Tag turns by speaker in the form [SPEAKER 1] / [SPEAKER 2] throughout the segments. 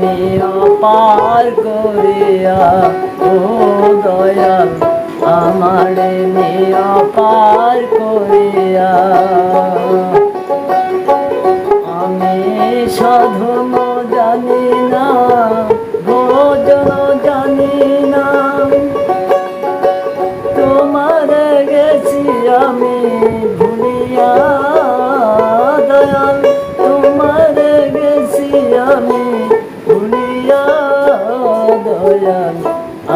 [SPEAKER 1] নিও পার করিয়া, ও দয়া, আমার নিও পার করিয়া। আমি সাধন জানি না, ভোজন জানি না। তোমার গেছি আমি ভুলিয়া, দয়াল, তোমার গেছি আমি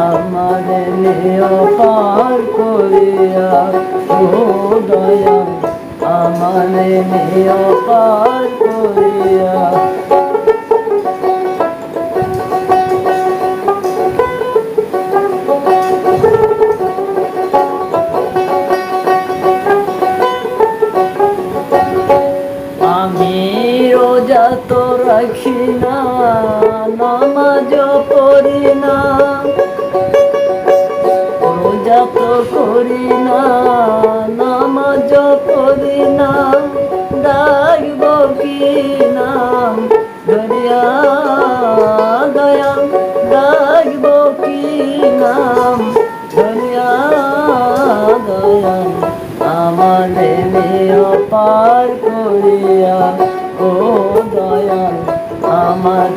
[SPEAKER 1] আমার পার করিয়া ও দয়াল আমার পার করিয়া। রাখি না নামাজ পড়ি করি না নামাজ পড়ি না ডাকব কি নাম ধরিয়া দয়া ডাকব কি নাম ধরিয়া দয়া। আমার পার করিয়া, ও দয়াল আমার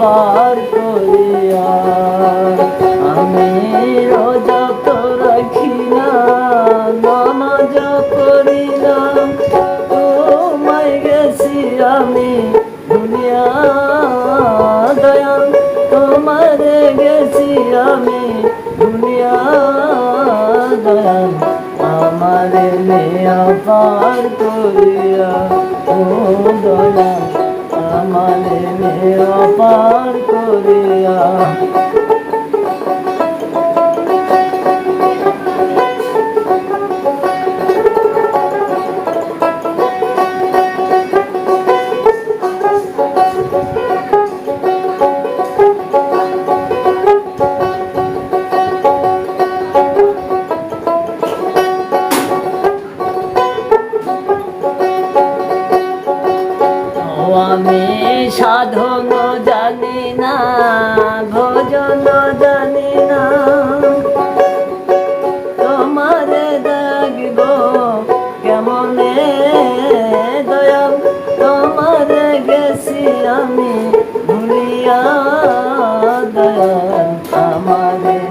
[SPEAKER 1] পার করিয়া। না ও মাই গেছি আমি দুনিয়া দয়াল। তোমার গেছি আমি দুনিয়া দয়াল। আমার মেয়া পার করিয়া ও দয়াল। আমার মেয়া পার করিয়া আমি সাধন জানি না, ভজন জানি না। তোমারে দেখব কেমনে দয়াল তোমারে গেছি আমি, ভুলিয়া দয়াল করিয়া